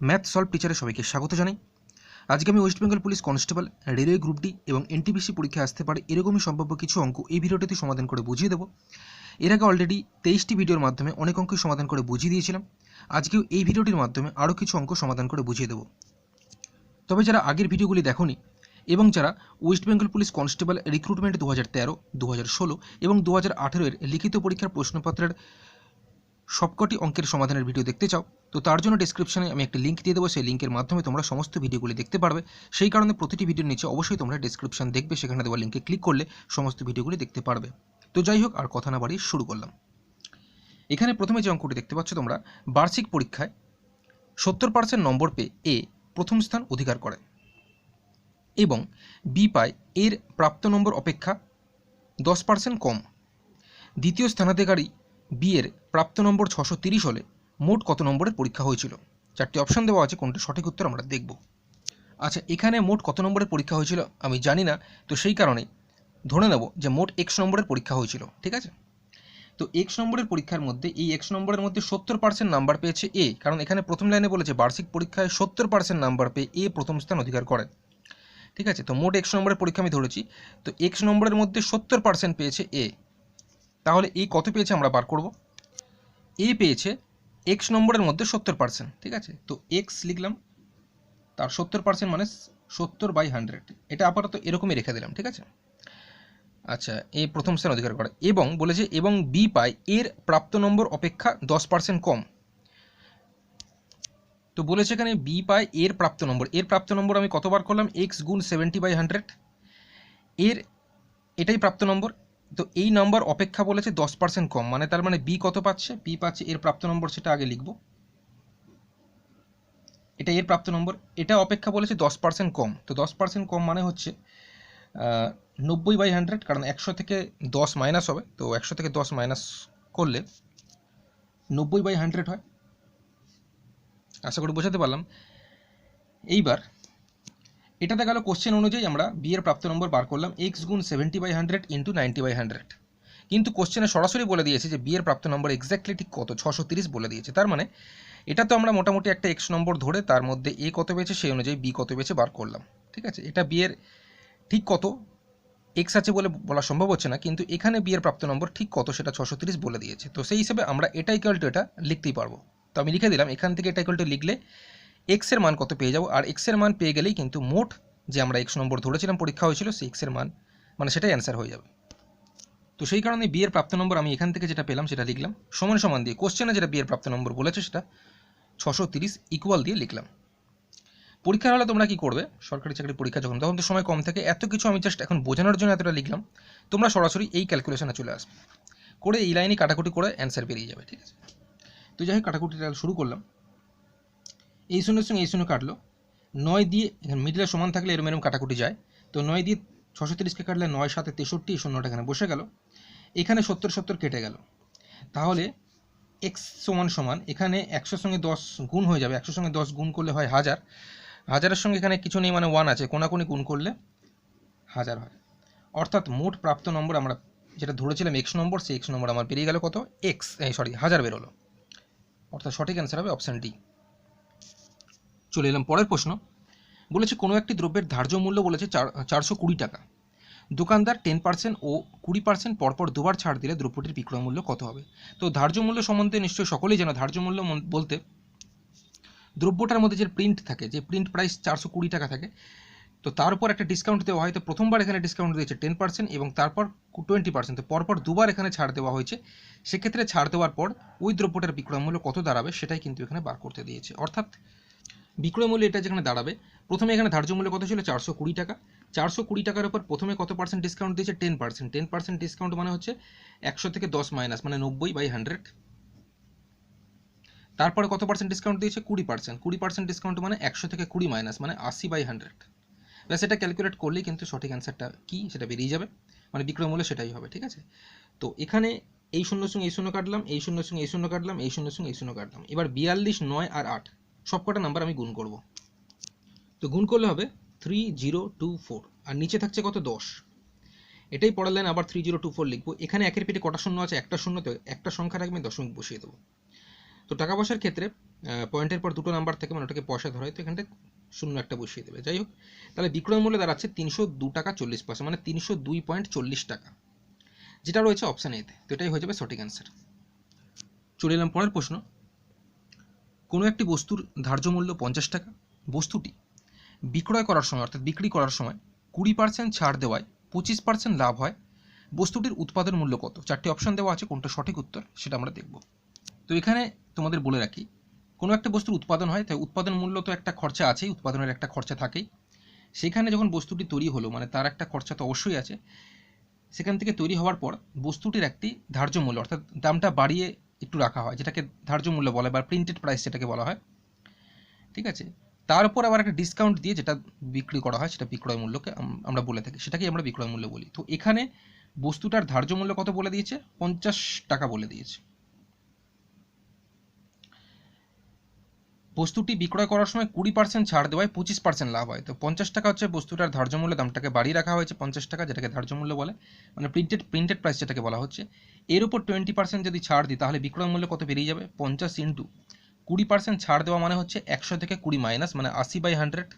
Math solve টিচারে সবাইকে স্বাগত জানাই। আজকে আমি West Bengal police constable, railway group D এবং এনটিপিসি পরীক্ষায় আসতে পারে এরকমই সম্ভাব্য কিছু অঙ্ক এই ভিডিওটিতে সমাধান করে বুঝিয়ে দেবো। এর আগে অলরেডি তেইশটি ভিডিওর মাধ্যমে অনেক অঙ্কই সমাধান করে বুঝিয়ে দিয়েছিলাম। আজকেও এই ভিডিওটির মাধ্যমে আরও কিছু অঙ্ক সমাধান করে বুঝিয়ে দেবো। তবে যারা আগের ভিডিওগুলি দেখোনি এবং যারা West Bengal police constable, recruitment দু হাজার তেরো দু হাজার ষোলো এবং দু হাজার আঠেরোর লিখিত পরীক্ষার প্রশ্নপত্রের সবকটি অঙ্কের সমাধানের ভিডিও দেখতে চাও, তো তার জন্য ডিসক্রিপশনে আমি একটা লিঙ্ক দিয়ে দেবো, সেই লিঙ্কের মাধ্যমে তোমরা সমস্ত ভিডিওগুলি দেখতে পারবে। সেই কারণে প্রতিটি ভিডিওর নিচে অবশ্যই তোমরা ডিসক্রিপশন দেখবে, সেখানে দেওয়া লিঙ্কে ক্লিক করলে সমস্ত ভিডিওগুলি দেখতে পারবে। তো যাই হোক, আর কথা না বাড়িয়ে শুরু করলাম। এখানে প্রথমে যে অঙ্কটি দেখতে পাচ্ছ তোমরা, বার্ষিক পরীক্ষায় সত্তর পার্সেন্ট নম্বর পেয়ে এ প্রথম স্থান অধিকার করে এবং বি পায় এর প্রাপ্ত নম্বর অপেক্ষা দশ পার্সেন্ট কম। দ্বিতীয় স্থানাধিকারী বি এর প্রাপ্ত নম্বর ছশো তিরিশ হলে মোট কত নম্বরের পরীক্ষা হয়েছিল? চারটি অপশন দেওয়া আছে, কোনটা সঠিক উত্তর আমরা দেখব। আচ্ছা এখানে মোট কত নম্বরের পরীক্ষা হয়েছিল আমি জানি না, তো সেই কারণে ধরে নেব যে মোট এক্স নম্বরের পরীক্ষা হয়েছিল, ঠিক আছে? তো এক্স নম্বরের পরীক্ষার মধ্যে, এই এক্স নম্বরের মধ্যে সত্তর পার্সেন্ট নাম্বার পেয়েছে এ কারণ এখানে প্রথম লাইনে বলেছে বার্ষিক পরীক্ষায় সত্তর পার্সেন্ট নাম্বার পেয়ে এ প্রথম স্থান অধিকার করে। ঠিক আছে, তো মোট এক্স নম্বরের পরীক্ষা আমি ধরেছি, তো এক্স নম্বরের মধ্যে সত্তর পার্সেন্ট পেয়েছে এ তাহলে এই কত পেয়েছে আমরা বার করব? এ পেয়েছে এক্স নম্বরের মধ্যে সত্তর পার্সেন্ট ঠিক আছে? তো এক্স লিখলাম, তার সত্তর পার্সেন্ট মানে সত্তর বাই হান্ড্রেড এটা আপাতত এরকমই রেখে দিলাম, ঠিক আছে? আচ্ছা এ প্রথম স্থান অধিকার করে। এবং বলেছে, এবং বি পায়, এর প্রাপ্ত নম্বর অপেক্ষা দশ পার্সেন্ট কম। তো বলেছে এখানে বি পায়, এর প্রাপ্ত নম্বর। এর প্রাপ্ত নম্বর আমি কতবার করলাম? এক্স গুণ সেভেন্টি বাই হান্ড্রেড এর এটাই প্রাপ্ত নম্বর। তো এই নম্বর অপেক্ষা বলেছে দশ পার্সেন্ট কম। মানে তার মানে বি কত পাচ্ছে? বি পাচ্ছে, এর প্রাপ্ত নম্বর সেটা আগে লিখব। এটা এর প্রাপ্ত নম্বর এটা অপেক্ষা বলেছে দশ পার্সেন্ট কম। তো দশ পার্সেন্ট কম মানে হচ্ছে নব্বই বাই হান্ড্রেড কারণ একশো থেকে দশ মাইনাস হবে। তো একশো থেকে দশ মাইনাস করলে নব্বই বাই হান্ড্রেড হয়। আশা করি বোঝাতে পারলাম। এইবার এটাতে গেল কোশ্চেন অনুযায়ী আমরা বি এর প্রাপ্ত নম্বর বার করলাম এক্স গুণ seventy by hundred into ninety by hundred কিন্তু কোশ্চেনে সরাসরি বলে দিয়েছে যে বি এর প্রাপ্ত নম্বর এক্স্যাক্টলি ঠিক কত? ছশো তিরিশ বলে দিয়েছে। তার মানে এটা তো আমরা মোটামুটি একটা এক্স নম্বর ধরে তার মধ্যে এ কত পেয়েছে সেই অনুযায়ী বি কত পেয়েছে বার করলাম। ঠিক আছে? এটা বি এর ঠিক কত? এক্স আছে বলে বলা সম্ভব হচ্ছে না, কিন্তু এখানে বি এর প্রাপ্ত নম্বর ঠিক কত সেটা ছশো তিরিশ বলে দিয়েছে। তো সেই হিসেবে আমরা এটা ইকুয়াল টু এটা লিখতেই পারব। তো আমি লিখে দিলাম, এখান থেকে এটা ইকুয়াল টু লিখলে এক্সের মান কত পেয়ে যাব? আর এক্সের মান পেয়ে গেলেই কিন্তু মোট যে আমরা এক্স নম্বর ধরেছিলাম, পরীক্ষা হয়েছিল, সেই এক্সের মান মানে সেটাই অ্যান্সার হয়ে যাবে। তো সেই কারণে বিয়ের প্রাপ্ত নম্বর আমি এখান থেকে যেটা পেলাম, সেটা লিখলাম। সমান সমান দিয়ে কোশ্চেনে যেটা বিয়ের প্রাপ্ত নম্বর বলেছে, সেটা ছশো তিরিশ ইকুয়াল দিয়ে লিখলাম। পরীক্ষার হলে তোমরা কি করবে? সরকারি চাকরির পরীক্ষা যখন, তখন তো সময় কম থাকে। এত কিছু আমি জাস্ট এখন বোঝানোর জন্য এতটা লিখলাম। তোমরা সরাসরি এই ক্যালকুলেশনে চলে আসবে। করে এই লাইনে কাটাকুটি করে অ্যান্সার বেরিয়ে যাবে, ঠিক আছে? তো যাই হোক, কাটাকুটিটা শুরু করলাম। এই শূন্যের সঙ্গে এই শূন্য কাটলো। নয় দিয়ে মিডিলে সমান থাকলে এরম এরম কাটাকুটি যায়। তো নয় দিয়ে ছশো তিরিশকে কাটলে নয় সাথে তেষট্টি, এই শূন্যটা এখানে বসে গেল। এখানে সত্তর সত্তর কেটে গেল। তাহলে এক্স সমান সমান, এখানে একশোর সঙ্গে দশ গুণ হয়ে যাবে। একশোর সঙ্গে দশ গুণ করলে হয় হাজার। হাজারের সঙ্গে এখানে কিছু নেই মানে ওয়ান আছে। কোনাকুনি গুণ করলে হাজার হয়। অর্থাৎ মোট প্রাপ্ত নম্বর আমরা যেটা ধরেছিলাম এক্স নম্বর, সেই এক্স নম্বর আমার বেরিয়ে গেল কত? এক্স সরি হাজার বেরোলো। অর্থাৎ সঠিক অ্যান্সার হবে অপশান ডি চলে এলাম। পরের প্রশ্ন, বলেছে কোনো একটি দ্রব্যের ধার্য মূল্য বলেছে চার, চারশো কুড়ি টাকা। দোকানদার টেন পার্সেন্ট ও কুড়ি পার্সেন্ট পরপর দুবার ছাড় দিলে দ্রব্যটির বিক্রয় মূল্য কত হবে? তো ধার্য মূল্য সম্বন্ধে নিশ্চয়ই সকলেই জানো। ধার্য মূল্য বলতে দ্রব্যটার মধ্যে যে প্রিন্ট থাকে, যে প্রিন্ট প্রাইস চারশো কুড়ি টাকা থাকে, তো তার উপর একটা ডিসকাউন্ট দেওয়া হয়। তো প্রথমবার এখানে ডিসকাউন্ট দিয়েছে টেন পার্সেন্ট এবং তারপর টোয়েন্টি পার্সেন্ট তো পরপর দুবার এখানে ছাড় দেওয়া হয়েছে। সেক্ষেত্রে ছাড় দেওয়ার পর ওই দ্রব্যটার বিক্রয় মূল্য কত দাঁড়াবে সেটাই কিন্তু এখানে বার করতে দিয়েছে। অর্থাৎ বিক্রয় মূল্য এটা যেখানে দাঁড়াবে, প্রথমে এখানে ধার্য মূল্য কত ছিল? চারশো কুড়ি টাকা। চারশো কুড়ি টাকার উপর প্রথমে কত পার্সেন্ট ডিসকাউন্ট দিয়েছে? Ten percent ten percent discount মানে হচ্ছে একশো থেকে দশ মাইনাস মানে নব্বই বাই হান্ড্রেড তারপরে কত পার্সেন্ট ডিসকাউন্ট দিয়েছে? কুড়ি পার্সেন্ট কুড়ি পার্সেন্ট ডিসকাউন্ট মানে একশো থেকে কুড়ি মাইনাস মানে আশি বাই হান্ড্রেড ব্যাস, এটা ক্যালকুলেট করলেই কিন্তু সঠিক অ্যান্সারটা কি, সেটা বেরিয়ে যাবে। মানে বিক্রয় মূল্য সেটাই হবে, ঠিক আছে? তো এখানে এই শূন্য সঙ্গে এই শূন্য কাটলাম, এই শূন্য সঙ্গে এই শূন্য কাটলাম, এই শূন্য সঙ্গে এই শূন্য কাটলাম। এবার বিয়াল্লিশ, নয় আর আট। সবকটা নাম্বার আমি গুণ করব। তো গুণ করলে হবে থ্রি জিরো টু ফোর আর নিচে থাকছে কত দশ। এটাই পরের লাইন আবার থ্রি জিরো টু ফোর লিখব। এখানে একের পেটে কটা শূন্য আছে? একটা শূন্য তো একটা সংখ্যা রাখবে দশমিক বসিয়ে দেবো। তো টাকা পয়সার ক্ষেত্রে পয়েন্টের পর দুটো নাম্বার থেকে মানে ওটাকে পয়সা ধরা হয়, তো এখানটা শূন্য একটা বসিয়ে দেবে। যাই হোক, তাহলে বিক্রয় মূল্য দাঁড়াচ্ছে তিনশো দু টাকা চল্লিশ পয়সা মানে তিনশো দুই পয়েন্ট চল্লিশ টাকা। যেটা রয়েছে অপশান এতে তো এটাই হয়ে যাবে সঠিক অ্যান্সার চলে এলাম পরের প্রশ্ন। কোনো একটি বস্তুর ধার্য মূল্য পঞ্চাশ টাকা, বস্তুটি বিক্রয় করার সময়, অর্থাৎ বিক্রি করার সময় কুড়ি পার্সেন্ট ছাড় দেওয়ায় পঁচিশ পার্সেন্ট লাভ হয়, বস্তুটির উৎপাদন মূল্য কত? চারটি অপশন দেওয়া আছে, কোনটা সঠিক উত্তর সেটা আমরা দেখব। তো এখানে তোমাদের বলে রাখি, কোনো একটা বস্তুর উৎপাদন হয়, তাই উৎপাদন মূল্য তো একটা খরচা আছেই, উৎপাদনের একটা খরচা থাকেই। সেখানে যখন বস্তুটি তৈরি হলো মানে তার একটা খরচা তো অবশ্যই আছে, সেখান থেকে তৈরি হওয়ার পর বস্তুটির একটি ধার্য মূল্য, অর্থাৎ দামটা বাড়িয়ে একটু রাখা হয়, যেটাকে ধার্য মূল্য বলে বা প্রিন্টেড প্রাইস যেটাকে বলা হয়। ঠিক আছে? তার উপর আবার একটা ডিসকাউন্ট দিয়ে যেটা বিক্রি করা হয় সেটা বিক্রয় মূল্যকে আমরা বলে থাকি, সেটাকেই আমরা বিক্রয় মূল্য বলি। তো এখানে বস্তুটার ধার্য মূল্য কত বলে দিয়েছে? পঞ্চাশ টাকা বলে দিয়েছে। বস্তুটি বিক্রয় করার সময় কুড়ি পার্সেন্ট ছাড় দেওয়ায় পঁচিশ পার্সেন্ট লাভ হয়। তো পঞ্চাশ টাকা হচ্ছে বস্তুটার ধার্য মূল্য, দামটাকে বাড়িয়ে রাখা হয়েছে পঞ্চাশ টাকা, যেটাকে ধার্য মূল্য বলে। মানে প্রিন্টেড প্রিন্টেড প্রাইস যেটাকে বলা হচ্ছে। এর উপর টোয়েন্টি পার্সেন্ট যদি ছাড় দিই, তাহলে বিক্রয় মূল্য কত বেরিয়ে যাবে? পঞ্চাশ ইন্টু কুড়ি পার্সেন্ট ছাড় দেওয়া মানে হচ্ছে একশো থেকে কুড়ি মাইনাস মানে আশি বাই হান্ড্রেড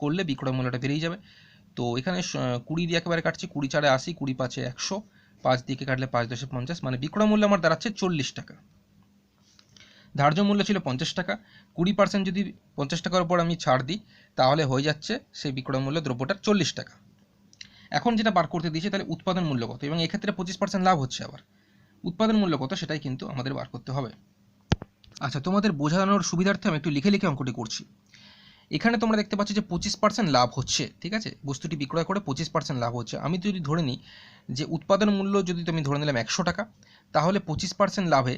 করলে বিক্রয় মূল্যটা বেরিয়ে যাবে। তো এখানে কুড়ি দিয়ে একেবারে কাটছি, কুড়ি চারে আশি, কুড়ি পাঁচে একশো, পাঁচ দিকে কাটলে পাঁচ দশে পঞ্চাশ মানে বিক্রয় মূল্য আমার দাঁড়াচ্ছে চল্লিশ টাকা। ধার্য মূল্য ছিল পঞ্চাশ টাকা, কুড়ি পার্সেন্ট যদি পঞ্চাশ টাকার উপর আমি ছাড় দিই, তাহলে হয়ে যাচ্ছে সেই বিক্রয় মূল্য দ্রব্যটার চল্লিশ টাকা। এখন যেটা বার করতে দিয়েছে, তাহলে উৎপাদন মূল্য কত? এবং এক্ষেত্রে পঁচিশ পার্সেন্ট লাভ হচ্ছে আবার। উৎপাদন মূল্য কত সেটাই কিন্তু আমাদের বার করতে হবে। আচ্ছা তোমাদের বোঝানোর সুবিধার্থে আমি একটু লিখে লিখে অঙ্কটি করছি। এখানে তোমরা দেখতে পাচ্ছ যে পঁচিশ পার্সেন্ট লাভ হচ্ছে, ঠিক আছে? বস্তুটি বিক্রয় করে পঁচিশ পার্সেন্ট লাভ হচ্ছে। আমি যদি ধরে নিই যে উৎপাদন মূল্য যদি তুমি ধরে নিলাম একশো টাকা, তাহলে পঁচিশ পার্সেন্ট লাভে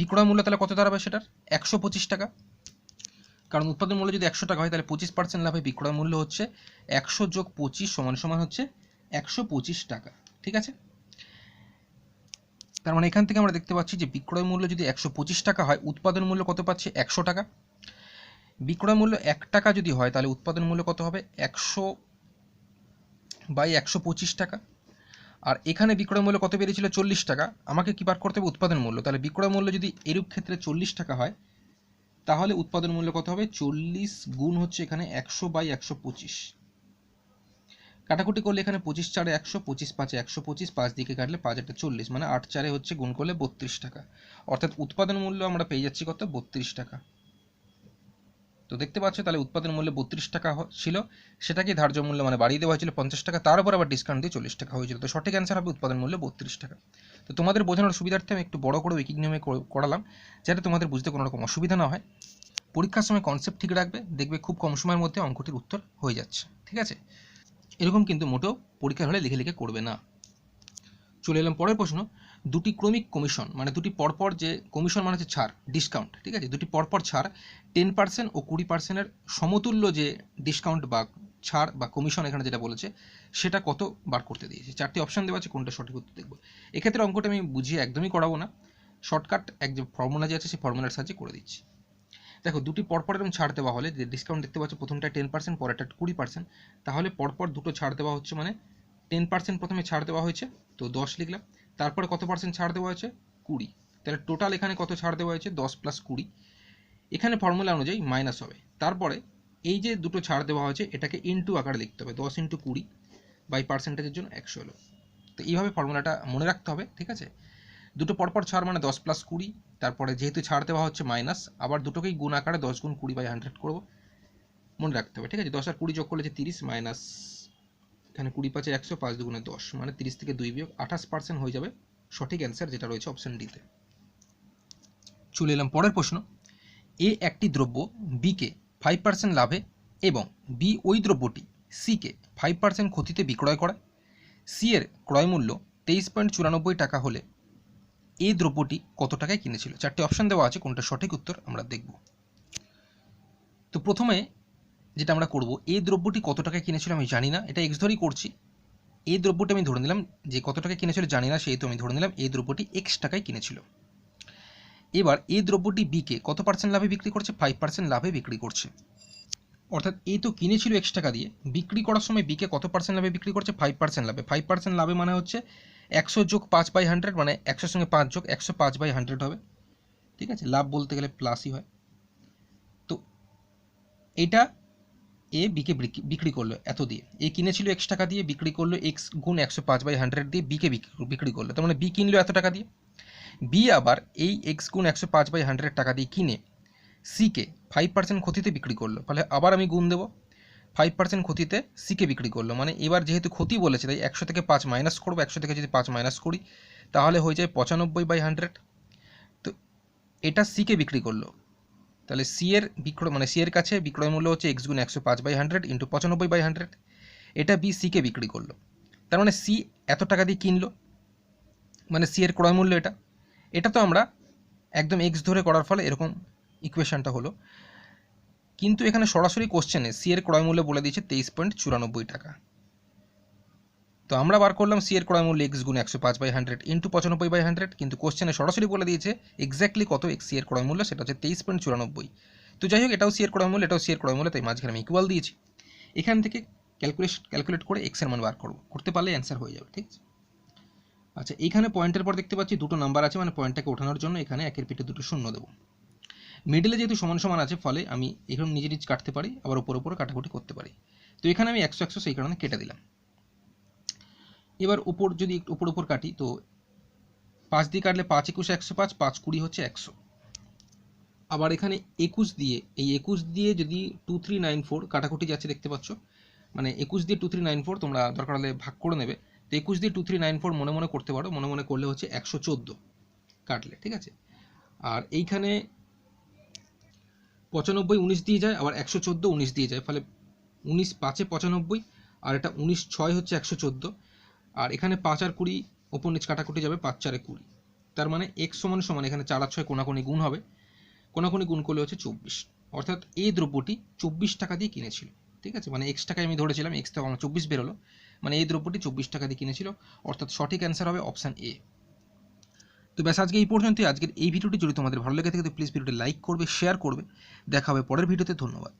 বিক্রয় মূল্য তাহলে কত দাঁড়াবে সেটার? একশো পঁচিশ টাকা। কারণ উৎপাদন মূল্য যদি একশো টাকা হয়, তাহলে পঁচিশ পার্সেন্ট লাভে বিক্রয় মূল্য হচ্ছে একশো যোগ পঁচিশ সমান সমান হচ্ছে একশো পঁচিশ টাকা, ঠিক আছে? তার মানে এখান থেকে আমরা দেখতে পাচ্ছি যে বিক্রয় মূল্য যদি একশো পঁচিশ টাকা হয়, উৎপাদন মূল্য কত পাচ্ছে? একশো টাকা। বিক্রয় মূল্য এক টাকা যদি হয়, তাহলে উৎপাদন মূল্য কত হবে? একশো বাই একশো পঁচিশ টাকা। আর এখানে বিক্রয় মূল্য কত বেরিয়েছিল চল্লিশ টাকা। আমাকে কি বার করতে হবে? উৎপাদন মূল্য। তাহলে বিক্রয় মূল্য যদি এরূপ ক্ষেত্রে চল্লিশ টাকা হয়, তাহলে উৎপাদন মূল্য কত হবে? চল্লিশ গুণ হচ্ছে এখানে একশো বাই একশো পঁচিশ। কাটাকুটি করলে এখানে পঁচিশ চারে একশো, পঁচিশ পাঁচে একশো, পঁচিশ পাঁচ দিকে কাটলে পাঁচ একটা চল্লিশ মানে আট চারে হচ্ছে গুণ করলে বত্রিশ টাকা। অর্থাৎ উৎপাদন মূল্য আমরা পেয়ে যাচ্ছি কত? বত্রিশ টাকা। তো দেখতে পাচ্ছ তাহলে উৎপাদন মূল্য বত্রিশ টাকা ছিল। সেটাকে ধার্য মূল্য মানে বাড়িয়ে দেওয়া হয়েছিল পঞ্চাশ টাকা। তার উপর আবার ডিসকাউন্ট দিয়ে চল্লিশ টাকা হয়েছিল। তো সঠিক অ্যান্সার হবে উৎপাদন মূল্য বত্রিশ টাকা। তো তোমাদের বোঝানোর সুবিধার্থে আমি একটু বড় করে উইকিং নিয়মে কর- করালাম, যাতে তোমাদের বুঝতে কোনো রকম অসুবিধা না হয়। পরীক্ষার সময় কনসেপ্ট ঠিক রাখবে, দেখবে খুব কম সময়ের মধ্যে অঙ্কটির উত্তর হয়ে যাচ্ছে। ঠিক আছে? এরকম কিন্তু মোটেও পরীক্ষার হলে লিখে লিখে করবে না। চলে এলাম পরের প্রশ্ন। দুটি ক্রমিক কমিশন মানে দুটি পরপর যে কমিশন মানে হচ্ছে ছাড় ডিসকাউন্ট ঠিক আছে? দুটি পরপর ছাড় টেন পার্সেন্ট ও কুড়ি পার্সেন্টের সমতুল্য যে ডিসকাউন্ট বা ছাড় বা কমিশন এখানে যেটা বলেছে, সেটা কত বার করতে দিয়েছে? চারটি অপশান দেওয়া আছে, কোনটা সঠিক উত্তর দেখব। এক্ষেত্রে অঙ্কটা আমি বুঝিয়ে একদমই করাবো না। শর্টকাট এক যে ফর্মুলা যে আছে সেই ফর্মুলার সাহায্যে করে দিচ্ছি। দেখো, দুটি পরপর এরকম ছাড় দেওয়া হলে, যে ডিসকাউন্ট দেখতে পাচ্ছ প্রথমটা টেন পার্সেন্ট পরেরটা কুড়ি পার্সেন্ট তাহলে পরপর দুটো ছাড় দেওয়া হচ্ছে মানে টেন পার্সেন্ট প্রথমে ছাড় দেওয়া হয়েছে, তো দশ লিখলাম, তারপরে কত পার্সেন্ট ছাড় দেওয়া হয়েছে? কুড়ি। তাহলে টোটাল এখানে কত ছাড় দেওয়া হয়েছে? দশ প্লাস কুড়ি। এখানে ফর্মুলা অনুযায়ী মাইনাস হবে। তারপরে এই যে দুটো ছাড় দেওয়া হয়েছে, এটাকে ইনটু আকারে লিখতে হবে, দশ ইন্টু কুড়ি বাই পার্সেন্টেজের জন্য একশো হলো। তো এইভাবে ফর্মুলাটা মনে রাখতে হবে, ঠিক আছে? দুটো পরপর ছাড় মানে দশ প্লাস কুড়ি, তারপরে যেহেতু ছাড় দেওয়া হচ্ছে মাইনাস আবার দুটোকেই গুণ আকারে দশ গুণ কুড়ি বাই হান্ড্রেড করব। মনে রাখতে হবে, ঠিক আছে? দশ আর কুড়ি যোগ করলে যে তিরিশ মাইনাস এখানে কুড়ি পাঁচে একশো, পাঁচ দুগুণে দশ মানে তিরিশ থেকে দুই বিয়োগ, আঠাশ পার্সেন্ট হয়ে যাবে সঠিক অ্যান্সার যেটা রয়েছে অপশন ডিতে চলে এলাম পরের প্রশ্ন। এ একটি দ্রব্য বিকে ফাইভ পার্সেন্ট লাভে এবং বি ওই দ্রব্যটি সিকে ফাইভ পার্সেন্ট ক্ষতিতে বিক্রয় করে সি এর ক্রয় মূল্য তেইশ পয়েন্ট চুরানব্বই টাকা হলে এই দ্রব্যটি কত টাকায় কিনেছিল? চারটি অপশন দেওয়া আছে, কোনটা সঠিক উত্তর আমরা দেখব। তো প্রথমে যেটা আমরা করব, এই দ্রব্যটি কত টাকায় কিনেছিল আমি জানি না, এটা এক্স ধরেই করছি। এই দ্রব্যটি আমি ধরে নিলাম, যে কত টাকায় কিনেছিল জানি না, সেহেতু আমি ধরে নিলাম এই দ্রব্যটি এক্স টাকায় কিনেছিল। এবার এই দ্রব্যটি বিকে কত পার্সেন্ট লাভে বিক্রি করছে? ফাইভ পার্সেন্ট লাভে বিক্রি করছে। অর্থাৎ এ তো কিনেছিল এক্স টাকা দিয়ে, বিক্রি করার সময় বিকে কত পার্সেন্ট লাভে বিক্রি করছে? ফাইভ পার্সেন্ট লাভে। ফাইভ পার্সেন্ট লাভে মানে হচ্ছে একশো যোগ পাঁচ বাই হান্ড্রেড মানে একশোর সঙ্গে পাঁচ যোগ একশো পাঁচ বাই হান্ড্রেড হবে। ঠিক আছে? লাভ বলতে গেলে প্লাসই হয়। তো এটা এ বিকে বিক্রি- করল এত দিয়ে। এ কিনেছিল এক্স টাকা দিয়ে, বিক্রি করল এক্স গুণ একশো পাঁচ বাই হান্ড্রেড দিয়ে বিকে বিক্রি করল। তার মানে বি কিনলো এত টাকা দিয়ে। বি আবার এই এক্স গুণ একশো পাঁচ বাই হান্ড্রেড টাকা দিয়ে কিনে সিকে ফাইভ পার্সেন্ট ক্ষতিতে বিক্রি করল। ফলে আবার আমি গুণ দেবো। ফাইভ পার্সেন্ট ক্ষতিতে সিকে বিক্রি করল। মানে এবার যেহেতু ক্ষতি বলেছে, তাই একশো থেকে পাঁচ মাইনাস করব, একশো থেকে যদি পাঁচ মাইনাস করি, তাহলে হয়ে যায় পঁচানব্বই বাই হান্ড্রেড তো এটা সিকে বিক্রি করল। তাহলে সি এর বিক্রয় মানে সি এর কাছে বিক্রয় মূল্য হচ্ছে এক্স গুণ একশো পাঁচ বাই হান্ড্রেড ইন্টু পঁচানব্বই বাই হান্ড্রেড এটা বি সিকে বিক্রি করল। তার মানে সি এত টাকা দিয়ে কিনলো। মানে সি এর ক্রয় মূল্য এটা। এটা তো আমরা একদম এক্স ধরে করার ফলে এরকম ইকুয়েশানটা হলো। কিন্তু এখানে সরাসরি কোশ্চেনে সি এর ক্রয় মূল্য বলে দিয়েছে তেইশ পয়েন্ট চুরানব্বই টাকা। তো আমরা বার করলাম সি এর ক্রয় মূল্য এক্স গুণ একশো পাঁচ বাই হান্ড্রেড ইন্টু পঁচানব্বই বাই হান্ড্রেড কিন্তু কোশ্চেনে সরাসরি বলে দিয়েছে এক্স্যাক্টলি কত এক্স সি এর ক্রয় মূল্য, সেটা হচ্ছে তেইশ পয়েন্ট চুরানব্বই। তো যাই হোক, এটাও সি এর ক্রয় মূল্য, এটাও সি এর ক্রয় মূল্য, তাই মাঝখানে আমি ইকুয়াল দিয়েছি। এখান থেকে ক্যালকুলেশন ক্যালকুলেট করে এক্সের মান বার করব। করতে পারলে অ্যান্সার হয়ে যাবে, ঠিক আছে? আচ্ছা এখানে পয়েন্টের পর দেখতে পাচ্ছি দুটো নাম্বার আছে মানে পয়েন্টটাকে ওঠানোর জন্য এখানে একের পিঠে দুটো শূন্য দেবো। মিডলে যেহেতু সমান সমান আছে, ফলে আমি এখানে নিজে নিজ কাটতে পারি, আবার ওপর উপরে কাটাকুটি করতে পারি। তো এখানে আমি একশো একশো সেই কারণে কেটে দিলাম। এবার উপর যদি উপর উপর কাটি, তো পাঁচ দিয়ে কাটলে পাঁচ একুশ একশো পাঁচ পাঁচ কুড়ি হচ্ছে একশো। আবার এখানে একুশ দিয়ে, এই একুশ দিয়ে যদি টু থ্রি নাইন ফোর কাটাকুটি যাচ্ছে দেখতে পাচ্ছ মানে একুশ দিয়ে টু থ্রি নাইন ফোর তোমরা দরকার হলে ভাগ করে নেবে। তো একুশ দিয়ে টু থ্রি নাইন ফোর মনে মনে করতে পারো, মনে মনে করলে হচ্ছে একশো চোদ্দ কাটলে, ঠিক আছে? আর এইখানে পঁচানব্বই উনিশ দিয়ে যায়, আবার একশো চোদ্দ উনিশ দিয়ে যায়। ফলে উনিশ পাঁচে পঁচানব্বই, আর এটা উনিশ ছয় হচ্ছে একশো চোদ্দ। আর এখানে পাঁচ আর কুড়ি, ওপর নিচ কাটাকুটি যাবে পাঁচ চারে কুড়ি। তার মানে এক সমান সমান, এখানে চার আর ছয় কোনাকুনি গুণ হবে। কোনাকুনি গুণ করলে হচ্ছে চব্বিশ। অর্থাৎ এই দ্রব্যটি চব্বিশ টাকা দিয়ে কিনেছিল। ঠিক আছে? মানে এক্স টাকায় আমি ধরেছিলাম এক্স থেকে আমার চব্বিশ বেরোলো। মানে এই দ্রব্যটি চব্বিশ টাকা দিয়ে কিনেছিল। অর্থাৎ সঠিক অ্যান্সার হবে অপশান এ তো ব্যাস, আজকে এই পর্যন্তই। আজকের এই ভিডিওটি যদি তোমাদের ভালো লেগে থাকে, তো প্লিজ ভিডিওটি লাইক করবে শেয়ার করবে। দেখা হবে পরের ভিডিওতে। ধন্যবাদ।